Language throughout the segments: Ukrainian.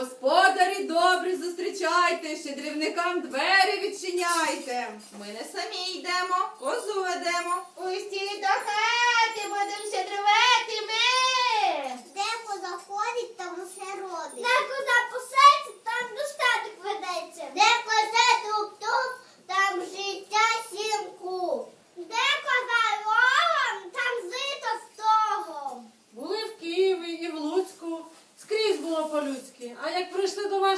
Господарі добрі зустрічайте, щедрівникам двері відчиняйте. Ми не самі йдемо, козу ведемо. Усі до хати будем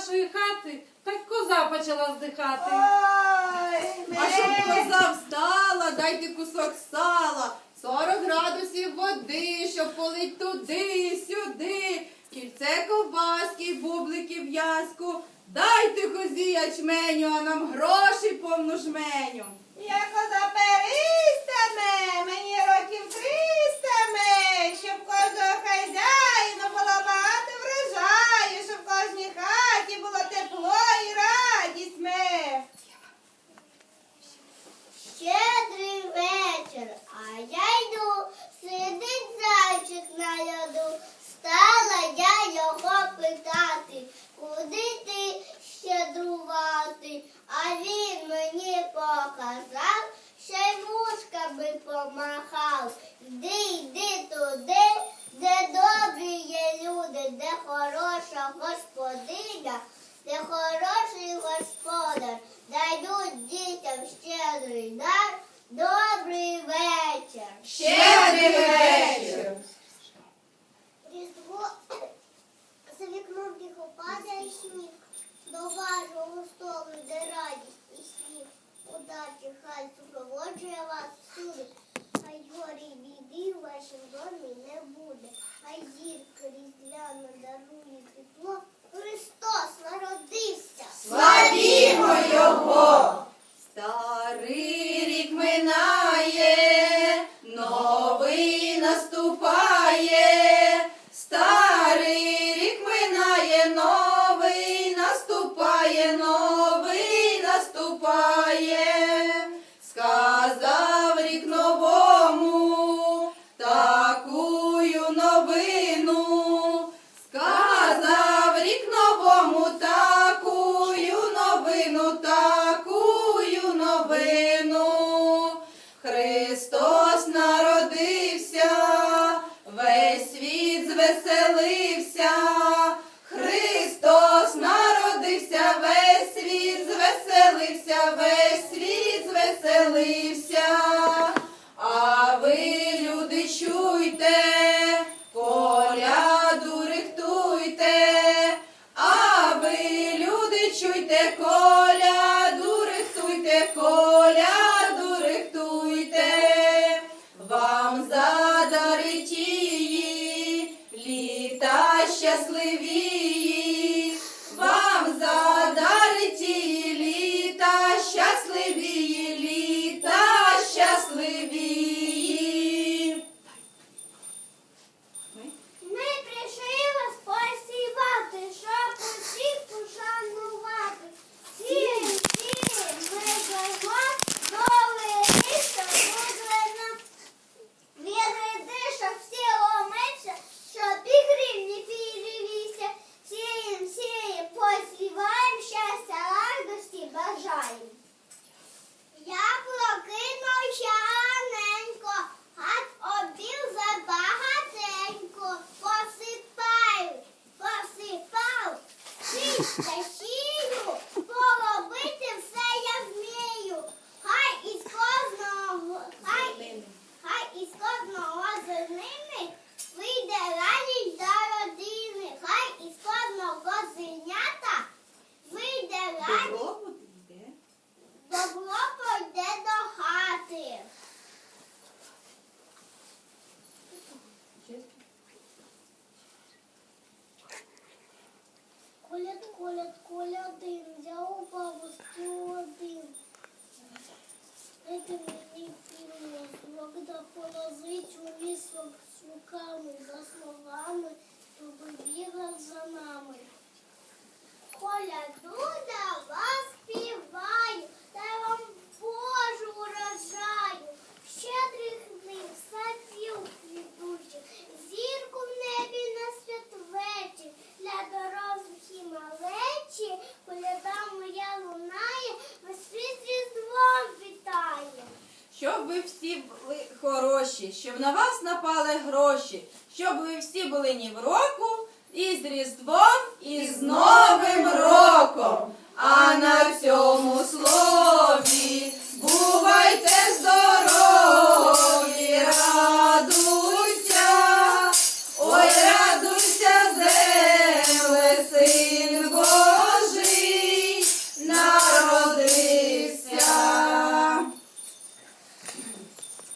вашої хати, так коза почала здихати. Ой, А щоб коза встала, дайте кусок сала, 40 градусів води, щоб полить туди, сюди, кільце ковбаски, бублики в'язку. Дайте козі ячменю, а нам гроші повну жменю. Я коза перистами, Щедрий вечір! Різдво за вікном тихо падає сніг, до вашого столу йде радість і сміх. Удачі хай супроводжує вас всюди. Хай горі й біди в вашому домі не буде. Хай зірка різдвяна дарує тепло. Христос народився. Славімо його! Звеселився, весь світ звеселився. А ви, люди, чуйте, коляду рихтуйте, а ви, люди, чуйте, коляду рихтуйте, коляду рихтуйте, вам задарить її літа щасливі, Thank you. полозить у лісок з луками за словами, то бігав за нами. Щоб ви всі були хороші, щоб на вас напали гроші, щоб ви всі були ні в року, і з Різдвом, і з Новим роком.